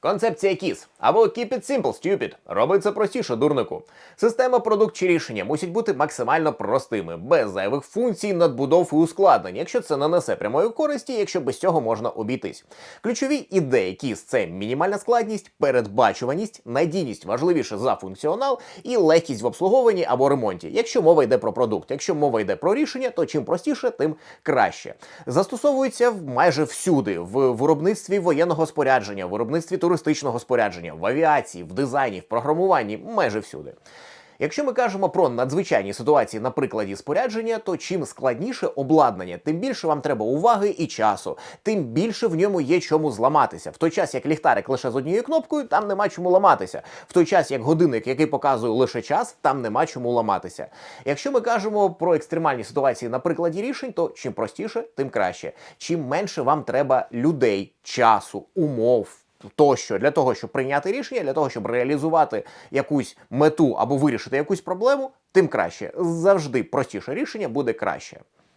Концепція KISS або Keep it simple, stupid. Роби це простіше, дурнику. Система, продукт чи рішення мусять бути максимально простими, без зайвих функцій, надбудов і ускладнень, якщо це не несе прямої користі, якщо без цього можна обійтись. Ключові ідеї KISS – це мінімальна складність, передбачуваність, надійність важливіше за функціонал і легкість в обслуговуванні або ремонті. Якщо мова йде про продукт, якщо мова йде про рішення, то чим простіше, тим краще. Застосовується майже всюди: в виробництві воєнного спорядження, в виробництві туристичного спорядження, в авіації, в дизайні, в програмуванні, майже всюди. Якщо ми кажемо про надзвичайні ситуації на прикладі спорядження, то чим складніше обладнання, тим більше вам треба уваги і часу, тим більше в ньому є чому зламатися. В той час як ліхтарик лише з однією кнопкою, там нема чому ламатися. В той час як годинник, який показує лише час, там нема чому ламатися. Якщо ми кажемо про екстремальні ситуації на прикладі рішень, то чим простіше, тим краще. Чим менше вам треба людей, часу, умов тощо для того, щоб прийняти рішення, для того, щоб реалізувати якусь мету або вирішити якусь проблему, тим краще. Завжди простіше рішення буде краще.